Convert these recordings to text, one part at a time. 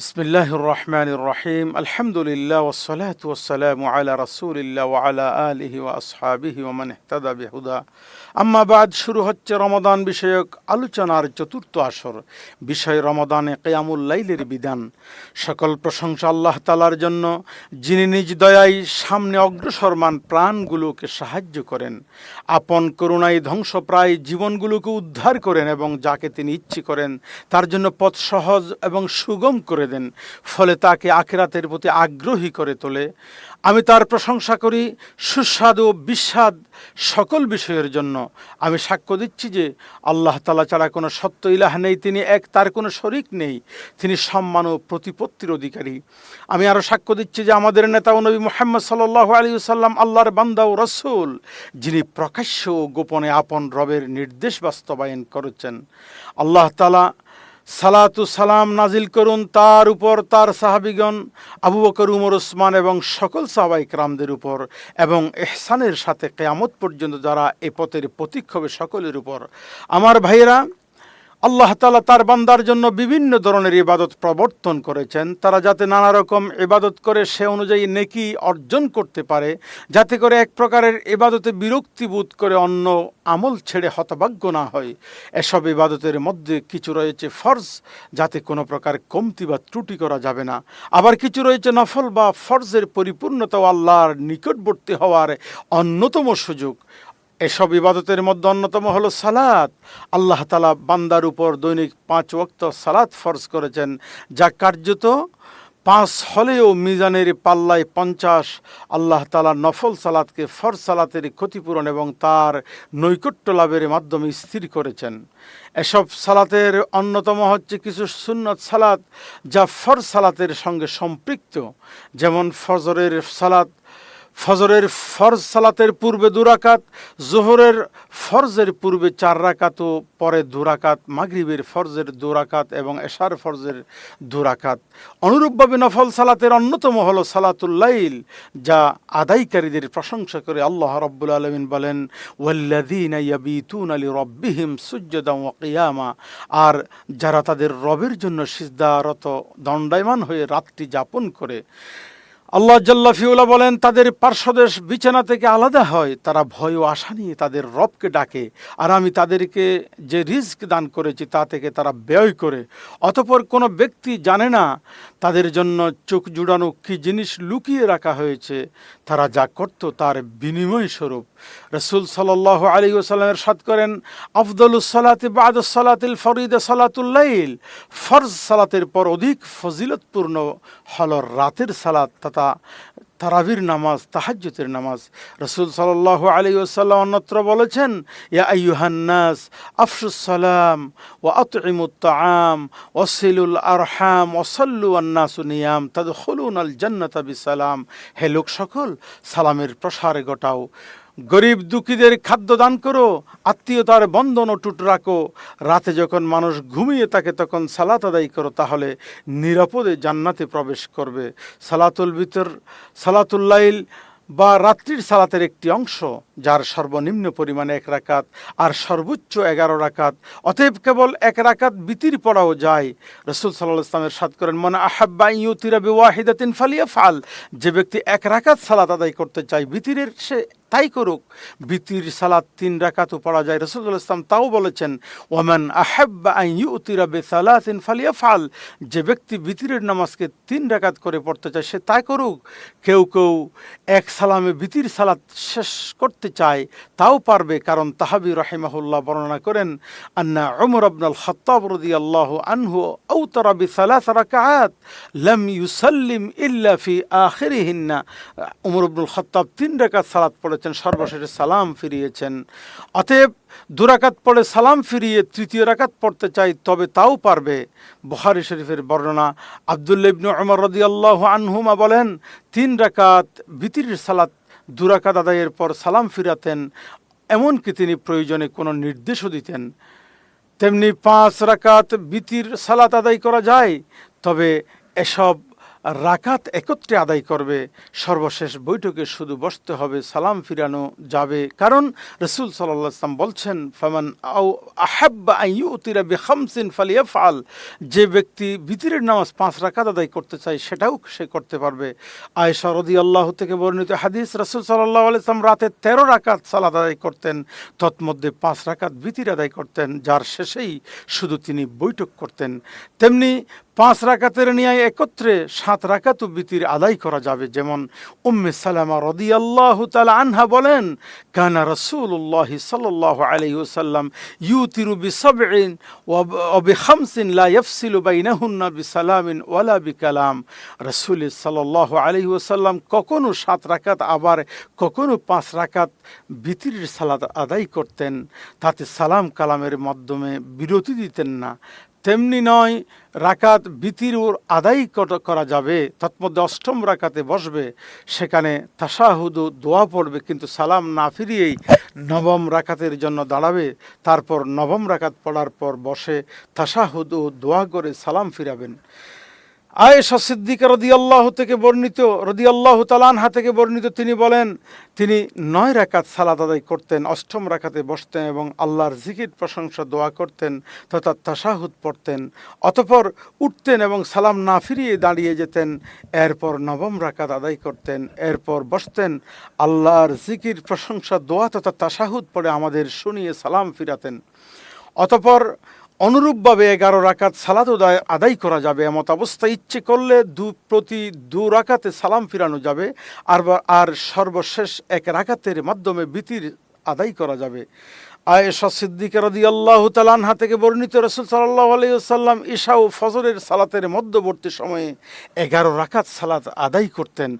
بسم الله الرحمن الرحيم. الحمد لله والصلاة والسلام على رسول الله وعلى آله وأصحابه ومن اهتدى بهدى আম্মা বাদ, শুরু হচ্ছে রমাদান বিষয়ক আলোচনার চতুর্থ আসর। বিষয় রমাদানে কেয়ামুল লাইলের বিধান। সকল প্রশংসা আল্লাহ তালার জন্য। যিনি নিজ দয়াই সামনে অগ্রসরমান প্রাণগুলোকে সাহায্য করেন। আপন করুণায় ধ্বংসপ্রায় জীবনগুলোকে উদ্ধার করেন এবং যাকে তিনি ইচ্ছে করেন, তার জন্য পথ সহজ এবং সুগম করে দেন। ফলে তাকে আখেরাতের প্রতি আগ্রহী করে তোলে। আমি তার প্রশংসা করি। সুস্বাদু, বিস্বাদ সকল বিষয়ের জন্য। আমি সাক্ষ্য দিচ্ছি যে আল্লাহ তালা ছাড়া কোনো সত্য ইলাহ নেই। তিনি এক, তার কোনো শরিক নেই। তিনি সম্মান ও প্রতিপত্তির অধিকারী। আমি আরও সাক্ষ্য দিচ্ছি যে আমাদের নেতা ও নবী মোহাম্মদ সাল্লাহ আলী সাল্লাম আল্লাহর বান্দা ও রসুল, যিনি প্রকাশ্য ও গোপনে আপন রবের নির্দেশ বাস্তবায়ন করেছেন। আল্লাহ তালা সালাতু সালাম নাজিল করুন তার উপর, তার সাহাবিগণ, আবু বকর, উমর ওসমান এবং সকল সাহাবাই ক্রামদের উপর এবং এহসানের সাথে কেয়ামত পর্যন্ত যারা এ পথের প্রতীক সকলের উপর। আমার ভাইয়েরা আল্লাহ তালা তার বান্দার জন্য বিভিন্ন ধরনের ইবাদত প্রবর্তন করেছেন। তারা যাতে নানা রকম ইবাদত করে, সে অনুযায়ী নেকি অর্জন করতে পারে। যাতে করে এক প্রকারের ইবাদতে বিরক্তি বোধ করে অন্য আমল ছেড়ে হতভাগ্য না হয়। এসব ইবাদতের মধ্যে কিছু রয়েছে ফর্জ, যাতে কোনো প্রকার কমতি বা ত্রুটি করা যাবে না। আবার কিছু রয়েছে নফল বা ফর্জের পরিপূর্ণতা আল্লাহর নিকটবর্তী হওয়ার অন্যতম সুযোগ। এসব ইবাদতের মধ্যে অন্যতম হলো সালাত। আল্লাহ তালা বান্দার উপর দৈনিক পাঁচ ওক্ত সালাত ফরজ করেছেন, যা কার্যত পাঁচ হলেও মিজানের পাল্লায় পঞ্চাশ। আল্লাহ তালা নফল সালাতকে ফর সালাতের ক্ষতিপূরণ এবং তার নৈকট্য লাভের মাধ্যমে স্থির করেছেন। এসব সালাতের অন্যতম হচ্ছে কিছু সুন্নত সালাত, যা ফর সালাতের সঙ্গে সম্পৃক্ত। যেমন ফজরের সালাত ফজরের ফরজ সালাতের পূর্বে দুরাকাত জোহরের ফরজের পূর্বে চার রাকাত ও পরে দুরাকাত মাগরিবের ফরজের দুরাকাত এবং এশার ফরজের দুরাকাত অনুরূপভাবে নফল সালাতের অন্যতম হল সালাতুল্লাইল যা আদায়কারীদের প্রশংসা করে আল্লাহ রব্বুল আলমিন বলেন ওয়াল্লাদিন আলী রব্বিহিম সুজ্জদা ওয়া কিয়ামা আর যারা তাদের রবের জন্য সিজদারত দণ্ডায়মান হয়ে রাতটি যাপন করে আল্লাহ জাল্লা ফিউলা বলেন, তাদের পার্শ্বদেশ বিছানা থেকে আলাদা হয়। তারা ভয় ও আশা নিয়ে তাদের রবকে ডাকে, আর আমি তাদেরকে যে রিস্ক দান করেছি তা থেকে তারা ব্যয় করে। অতপর কোনো ব্যক্তি জানে না তাদের জন্য চোখ জুড়ানো কী জিনিস লুকিয়ে রাখা হয়েছে। তারা যা করত তার বিনিময় স্বরূপ। রসুল সাল্লাহ আলী ওসাল্লামের সাদ করেন আফদলুস সালাতে বাদ সালাতিল ফরিদ সালাতুল্লাইল ফরজ সালাতের পর অধিক ফজিলতপূর্ণ হল রাতের সালাত। তথা তারাবির নামাজ তাহাজ্যতের নামাজ। রসুল সাল্লাহ আলী ওসাল্লাম অন্যত্র বলেছেন, ইয়া আইহান্নাস আফসুস সালাম ও আতইমুত্তাম ওসিলুল আরহাম ওসল্লু আন্নাসুনিয়াম তাদ হলুন আল জান্নাত সালাম হে লোক সকল সালামের প্রসারে ঘটাও। গরিব দুঃখীদের খাদ্য দান করো, আত্মীয়তার বন্ধন টুট রাখো। রাতে যখন মানুষ ঘুমিয়ে থাকে, তখন সালাত আদায় করো, তাহলে নিরাপদে জান্নাতে প্রবেশ করবে। সালাতুল ভিতর সালাতুল্লাইল বা রাত্রির সালাতের একটি অংশ। যার সর্বনিম্ন পরিমাণে এক রাকাত আর সর্বোচ্চ এগারো রাকাত। অতএব কেবল এক রাকাত বিতির পড়াও যায়। রসুল সাল্লাহ ইসলামের সাদ করেন, মনে আহাব্বা ইউতিরা বিওয়াহিদাতিন ফালিয়া ফাল যে ব্যক্তি এক রাকাত সালাত আদায় করতে চায়, বিতিরের সে তাই করুক। বিতির সালাত তিন রাকাতও পড়া যায়। রসুল্লাহ ইসলাম তাও বলেছেন ওমান আহাব্বা ইউতিরা বে সালাতিন ফালিয়া ফাল যে ব্যক্তি বিতিরের নামাজকে তিন রাকাত করে পড়তে চায়, সে তাই করুক। কেউ কেউ এক সালামে বিতির সালাত শেষ করতে চায়, তাও পারবে কারণ তাহাবি রাহিমাহুল্লাহ বর্ণনা করেন, আন্না উমর আবনাল খত্তাব রদি আল্লাহ আনহু আউতারা বি সালাত রাকাত লাম ইউসাল্লিম ইল্লা ফি আখিরিহিন্না। উমর আবনুল খত্তাব তিন রাকাত সালাত পড়েছেন, সর্বশেষে সালাম ফিরিয়েছেন। অতএব দুরাকাত পড়ে সালাম ফিরিয়ে তৃতীয় রাকাত পড়তে চাই, তবে তাও পারবে। বহারি শরীফের বর্ণনা আবদুল্লা ইবনু উমর রদি আল্লাহ আনহুমা বলেন, তিন রাকাত বিতির সালাত দুরাকাত আদায়ের পর সালাম ফিরাতেন, এমনকি তিনি প্রয়োজনে কোনো নির্দেশও দিতেন। তেমনি পাঁচ রাকাত বিতির সালাত আদায় করা যায়, তবে এসব রাকাত একত্রে আদায় করবে। সর্বশেষ বৈঠকে শুধু বসতে হবে, সালাম ফিরানো যাবে। কারণ রসুল সাল্লাহ ইসলাম বলছেন, ফামান আও আহাব্বা আইয়ুতিরা বেখামসিন ফালিয়া ফাল যে ব্যক্তি বিতিরের নামাজ পাঁচ রাকাত আদায় করতে চায়, সেটাও সে করতে পারবে। আয়েশা রদি আল্লাহ থেকে বর্ণিত হাদিস, রসুল সাল্লাহ আলাইসলাম রাতে তেরো রাকাত সালাদ আদায় করতেন, তৎমধ্যে পাঁচ রাকাত বিতির আদায় করতেন, যার শেষেই শুধু তিনি বৈঠক করতেন। তেমনি পাঁচ রাকাতের নিয়ে একত্রে সাত রাকাত বিতির আদায় করা যাবে। যেমন উম্মে সালামা রদি আল্লাহ তালা আনহা বলেন, কানা রসুল্লাহ সাল্লাহ ওসাল্লাম ইউতিরু বিসবিন ওয়ালা রসুল সাল্লাহ আলী ওসাল্লাম কখনো সাত রাকাত, আবার কখনো পাঁচ রাকাত বিতির সালাদ আদায় করতেন। তাতে সালাম কালামের মাধ্যমে বিরতি দিতেন না। তেমনি নয়, রাকাত বিতির ওর আদায় করা যাবে। তৎমধ্যে অষ্টম রাকাতে বসবে। সেখানে তাসাহুদু দোয়া পড়বে, কিন্তু সালাম না ফিরিয়েই নবম রাকাতের জন্য দাঁড়াবে। তারপর নবম রাকাত পড়ার পর বসে তাসাহুদু দোয়া করে সালাম ফিরাবেন। আয়েশা সিদ্দিকা রদি আল্লাহ থেকে বর্ণিত রদি আল্লাহ তালানহা থেকে বর্ণিত, তিনি বলেন, তিনি নয় রাকাত সালাদ আদায় করতেন, অষ্টম রাকাতে বসতেন এবং আল্লাহর জিকির, প্রশংসা, দোয়া করতেন তথা তাসাহুদ পড়তেন। অতপর উঠতেন এবং সালাম না ফিরিয়ে দাঁড়িয়ে যেতেন, এরপর নবম রাকাত আদায় করতেন, এরপর বসতেন, আল্লাহর জিকির, প্রশংসা, দোয়া তথা তাসাহুদ পড়ে আমাদের শুনিয়ে সালাম ফিরাতেন। অতপর অনুরূপভাবে এগারো রাকাত সালাত আদায় করা যাবে। এমত অবস্থা ইচ্ছে করলে দু প্রতি দু রাকাতে সালাম ফিরানো যাবে। আর আর সর্বশেষ এক রাকাতের মাধ্যমে বিতির আদায় করা যাবে। আয়েশা সিদ্দিক রদি আল্লাহ তালানহা থেকে বর্ণিত রসুল সাল্লাহ আলাইসাল্লাম ঈশা ও ফজরের সালাতের মধ্যবর্তী সময়ে এগারো রাকাত সালাত আদায় করতেন।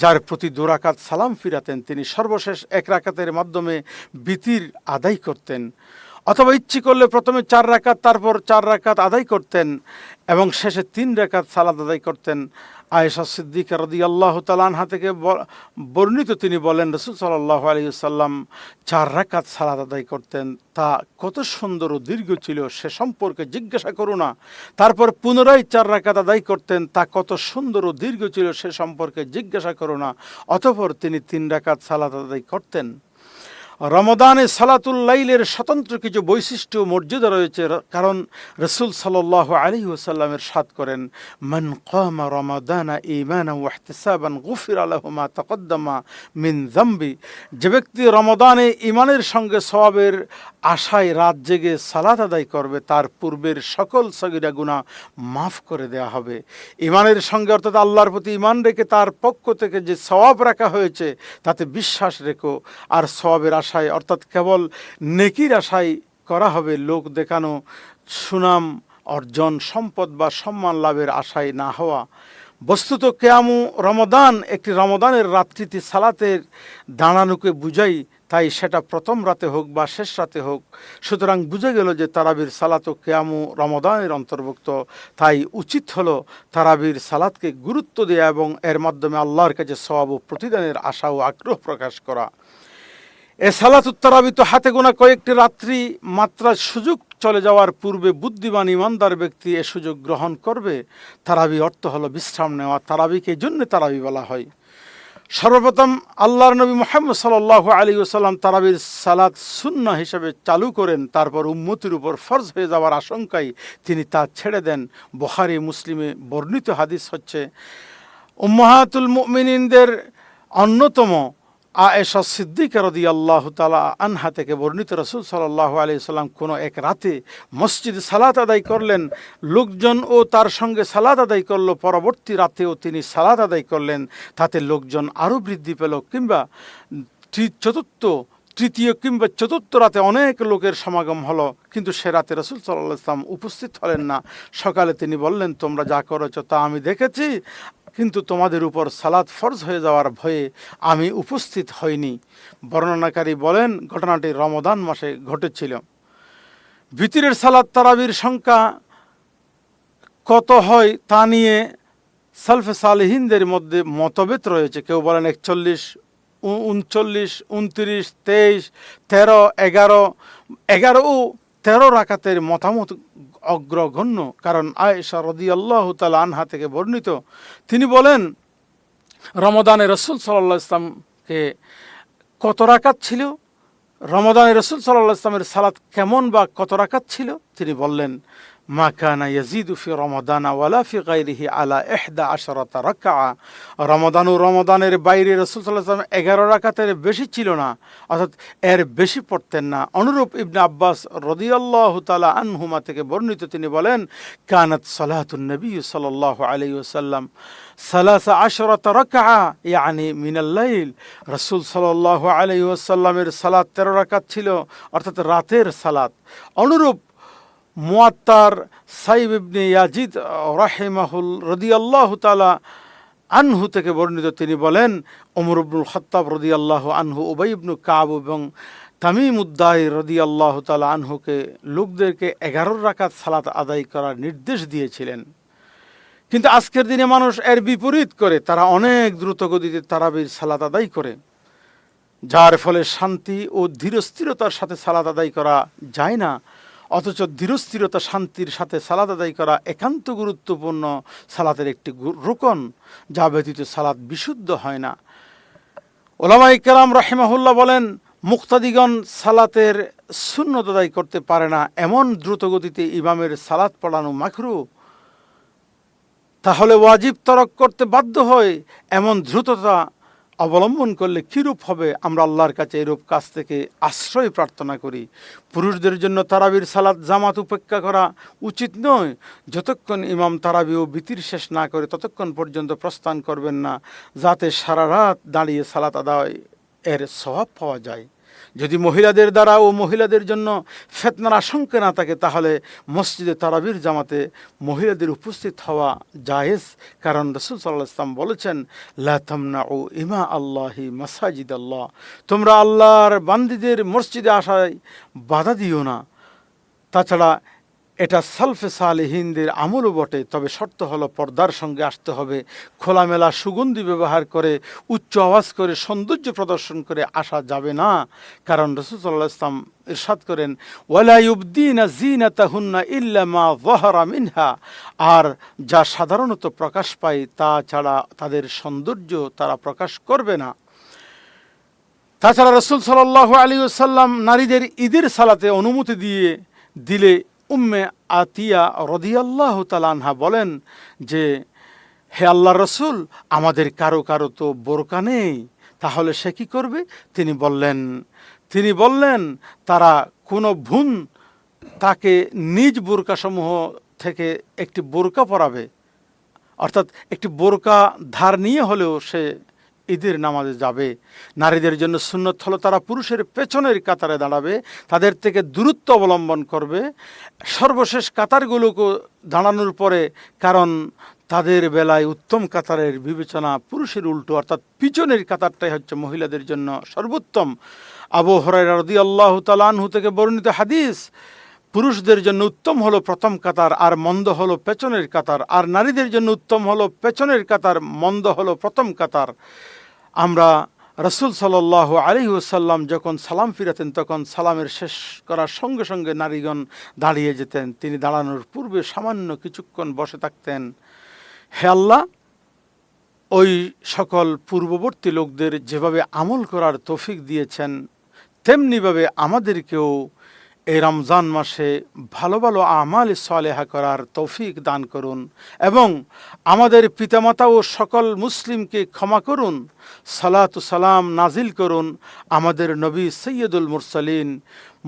যার প্রতি দু রাকাত সালাম ফিরাতেন, তিনি সর্বশেষ এক রাকাতের মাধ্যমে বিতির আদায় করতেন। অথবা ইচ্ছে করলে প্রথমে চার রাকাত, তারপর চার রাকাত আদায় করতেন এবং শেষে তিন রাকাত সালাদ আদায় করতেন। আয়েশা সিদ্দিকা রদি আল্লাহ তালানহা থেকে বর্ণিত তিনি বলেন, রসুল সাল্লাহ আলিয়াল্লাম চার রাকাত সালাদ আদায় করতেন। তা কত সুন্দর ও দীর্ঘ ছিল, সে সম্পর্কে জিজ্ঞাসা করো না। তারপর পুনরায় চার রাকাত আদায় করতেন, তা কত সুন্দর ও দীর্ঘ ছিল, সে সম্পর্কে জিজ্ঞাসা করো না। অতপর তিনি তিন রাকাত সালাদ আদায় করতেন। রমদানে সালাতুল্লাইলের স্বতন্ত্র কিছু বৈশিষ্ট্য মর্যাদা রয়েছে কারণ রসুল সাল্লাহ আলী ওসাল্লামের সাদ করেন, মান কামা রমাদানা ইমানা ওয়াহতিসাবান গুফির আলহমা তকদ্দমা মিন জাম্বি যে ব্যক্তি রমদানে ইমানের সঙ্গে সওয়াবের আশায় রাত জেগে সালাত আদায় করবে, তার পূর্বের সকল সগিরা গুণা মাফ করে দেয়া হবে। ইমানের সঙ্গে অর্থাৎ আল্লাহর প্রতি ইমান রেখে তার পক্ষ থেকে যে সওয়াব রাখা হয়েছে, তাতে বিশ্বাস রেখো। আর সওয়াবের আশায়, অর্থাৎ কেবল নেকির আশায় করা হবে লোক দেখানো, সুনাম অর্জন, সম্পদ বা সম্মান লাভের আশায় না হওয়া। বস্তুত কেয়ামু রমদান, একটি রমদানের রাত্রিতে সালাতের দাঁড়ানোকে বুঝাই, তাই সেটা প্রথম রাতে হোক বা শেষ রাতে হোক। সুতরাং বুঝে গেল যে তারাবির সালাত ও কেয়ামু রমদানের অন্তর্ভুক্ত। তাই উচিত হলো তারাবির সালাতকে গুরুত্ব দেওয়া এবং এর মাধ্যমে আল্লাহর কাছে সওয়াব ও প্রতিদানের আশা ও আগ্রহ প্রকাশ করা। এ সালাত উত্তরাবি তো হাতে গোনা কয়েকটি রাত্রি মাত্রার সুযোগ চলে যাওয়ার পূর্বে বুদ্ধিমান ইমানদার ব্যক্তি এ সুযোগ গ্রহণ করবে। তারাবি অর্থ হলো বিশ্রাম নেওয়া। তারাবিকে জন্য তারাবি বলা হয়। সর্বপ্রথম আল্লাহর নবী মোহাম্মদ সাল্লাহ আলী ওসাল্লাম তারাবির সালাত শূন্য হিসেবে চালু করেন। তারপর উম্মতির উপর ফরজ হয়ে যাওয়ার আশঙ্কায় তিনি তা ছেড়ে দেন। বখারি, মুসলিমে বর্ণিত হাদিস হচ্ছে, উম্মাহাতুল মুমিনিনদের অন্যতম আয়েশা সিদ্দিক রদি আল্লাহ তালা আনহা থেকে বর্ণিত রসুল সাল্লাহ আলি সাল্লাম কোনো এক রাতে মসজিদ সালাত আদায় করলেন, লোকজন ও তার সঙ্গে সালাত আদায় করল, পরবর্তী রাতেও তিনি সালাত আদায় করলেন। তাতে লোকজন আরও বৃদ্ধি পেল কিংবা চতুর্থ তৃতীয় কিংবা চতুর্থ রাতে অনেক লোকের সমাগম হলো, কিন্তু সে রাতে রসুল সাল্লাহ ইসলাম উপস্থিত হলেন না। সকালে তিনি বললেন, তোমরা যা করেছ তা আমি দেখেছি, কিন্তু তোমাদের উপর সালাদ ফরজ হয়ে যাওয়ার ভয়ে আমি উপস্থিত হইনি। বর্ণনাকারী বলেন, ঘটনাটি রমদান মাসে ঘটেছিল। ভিতরের সালাদ তারাবির সংখ্যা কত হয় তা নিয়ে সালফে সালেহিনদের মধ্যে মতভেদ রয়েছে। কেউ বলেন একচল্লিশ উনচল্লিশ উনত্রিশ তেইশ, তেরো, এগারো এগারো ও তেরো রাকাতের মতামত অগ্রগণ্য। কারণ আয়েশা আল্লাহ তালা আনহা থেকে বর্ণিত। তিনি বলেন রমদানে রসুল সাল্লাহ ইসলামকে কত রাকাত ছিল? রমদানে রসুল সাল্লাহ ইসলামের সালাত কেমন বা কত রাকাত ছিল? তিনি বললেন মা কানা ইয়াজিদু ফি রমাদানা ওয়ালা ফি গাইরিহি আলা ইহদা আশরাতা রাকা রমাদান ও রমাদানের বাইরে রসুল সাল্লাহ ইসলাম এগারো রাকাতের বেশি ছিল না, অর্থাৎ এর বেশি পড়তেন না। অনুরূপ ইবনে আব্বাস রদিয়াল্লাহ তালা আনহুমা থেকে বর্ণিত তিনি বলেন, কানাত সালাহাতুন নবী সাল্লাহ আলাইহি ওসাল্লাম সালাসা আশরত রাকা ইয়ানি মিনাল্লাইল রসুল সাল্লাহ আলাইহি ওসাল্লামের সালাত তেরো রাকাত ছিল, অর্থাৎ রাতের সালাত। অনুরূপ মুয়াত্তার সাইব ইবনে ইয়াজিদ রাহিমাহুল, রদিয়াল্লাহ তালা আনহু থেকে বর্ণিত তিনি বলেন ওমর ইবনুল খত্তাব আল্লাহ আনহু, উবাই ইবনু কাব এবং তামিম উদ্দাই রদি আল্লাহ তালা আনহুকে লোকদেরকে এগারো রাকাত সালাত আদায় করার নির্দেশ দিয়েছিলেন। কিন্তু আজকের দিনে মানুষ এর বিপরীত করে, তারা অনেক দ্রুত গতিতে তারাবির সালাত আদায় করে, যার ফলে শান্তি ও ধীরস্থিরতার সাথে সালাত আদায় করা যায় না। অথচ ধীরস্থিরতা, শান্তির সাথে সালাদ আদায় করা একান্ত গুরুত্বপূর্ণ সালাতের একটি রোকন, যা ব্যতীত সালাদ বিশুদ্ধ হয় না। ওলামাই কেরাম রাহেমাহুল্লাহ বলেন, মুক্তাদিগণ সালাতের শূন্যত আদায় করতে পারে না, এমন দ্রুত গতিতে ইমামের সালাত পড়ানো মাখরু তাহলে ওয়াজিব তরক করতে বাধ্য হয় এমন দ্রুততা অবলম্বন করলে কীরূপ হবে? আমরা আল্লাহর কাছে এরূপ কাজ থেকে আশ্রয় প্রার্থনা করি। পুরুষদের জন্য তারাবির সালাদ জামাত উপেক্ষা করা উচিত নয়। যতক্ষণ ইমাম তারাবি ও বিতির শেষ না করে, ততক্ষণ পর্যন্ত প্রস্থান করবেন না, যাতে সারা রাত দাঁড়িয়ে সালাত আদায় এর স্বভাব পাওয়া যায়। যদি মহিলাদের দ্বারা ও মহিলাদের জন্য ফেতনার আশঙ্কা না থাকে, তাহলে মসজিদে তারাবির জামাতে মহিলাদের উপস্থিত হওয়া জায়েজ। কারণ রসুল সাল্লাহ ইসলাম বলেছেন লাতামনা ও ইমা আল্লাহি মাসাজিদ আল্লাহ তোমরা আল্লাহর বান্দিদের মসজিদে আসায় বাধা দিও না। তাছাড়া এটা সালফে সালেহিনদের আমলও বটে, তবে শর্ত হলো পর্দার সঙ্গে আসতে হবে, খোলামেলা সুগন্ধি ব্যবহার করে, উচ্চ আওয়াজ করে, সৌন্দর্য প্রদর্শন করে আসা যাবে না। কারণ রসুল্লাহ ইসলাম ইরশাদ করেন ওয়ালাইউদ্দিনা জিনা তাহুন্না ইল্লামা ওয়াহারা মিনহা আর যা সাধারণত প্রকাশ পায় তা ছাড়া তাদের সৌন্দর্য তারা প্রকাশ করবে না। তাছাড়া রসুল সাল্লাহ আলী সাল্লাম নারীদের ঈদের সালাতে অনুমতি দিয়ে দিলে উম্মে আতিয়া রদিয়াল্লাহ তালানহা বলেন যে, হে আল্লাহ রসুল, আমাদের কারও কারও তো বোরকা নেই। তাহলে সে কী করবে? তিনি বললেন তিনি বললেন, তারা কোনো ভুন তাকে নিজ বোরকাসমূহ থেকে একটি বোরকা পরাবে। অর্থাৎ একটি বোরকা ধার নিয়ে হলেও সে ঈদের নামাজে যাবে। নারীদের জন্য সুন্নত হলো তারা পুরুষের পেছনের কাতারে দাঁড়াবে, তাদের থেকে দূরত্ব অবলম্বন করবে। সর্বশেষ কাতারগুলোকে দাঁড়ানোর পরে, কারণ তাদের বেলায় উত্তম কাতারের বিবেচনা পুরুষের উল্টো, অর্থাৎ পিছনের কাতারটাই হচ্ছে মহিলাদের জন্য সর্বোত্তম। আবু হরাই রদি আল্লাহ তালানহু থেকে বর্ণিত হাদিস, পুরুষদের জন্য উত্তম হলো প্রথম কাতার আর মন্দ হলো পেছনের কাতার, আর নারীদের জন্য উত্তম হলো পেছনের কাতার, মন্দ হলো প্রথম কাতার। আমরা রসুল সাল্লাহ আলী ওসাল্লাম যখন সালাম ফিরাতেন, তখন সালামের শেষ করার সঙ্গে সঙ্গে নারীগণ দাঁড়িয়ে যেতেন। তিনি দাঁড়ানোর পূর্বে সামান্য কিছুক্ষণ বসে থাকতেন। হে আল্লাহ, ওই সকল পূর্ববর্তী লোকদের যেভাবে আমল করার তৌফিক দিয়েছেন, তেমনিভাবে আমাদেরকেও এই রমজান মাসে ভালো ভালো আমাল সালেহা করার তৌফিক দান করুন এবং আমাদের পিতামাতা ও সকল মুসলিমকে ক্ষমা করুন, সালাত সালাম নাজিল করুন আমাদের নবী সৈয়দুল মুরসালিন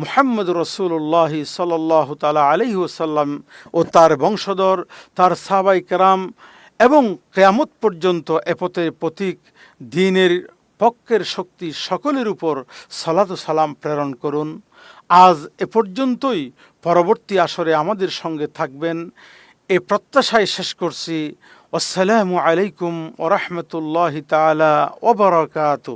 মুহাম্মদ রসুল্লাহি সাল্লাহ তালা আলহি ওসাল্লাম ও তার বংশধর, তার সাবাই কেরাম এবং কেয়ামত পর্যন্ত এপথের প্রতীক, দিনের পক্ষের শক্তি সকলের উপর সালাত সালাম প্রেরণ করুন। আজ এ পর্যন্তই। পরবর্তী আসরে আমাদের সঙ্গে থাকবেন। এ প্রত্যাশায় শেষ করছি। আসসালামু আলাইকুম ওরহমতুল্লাহ তালা ওবরাকাতু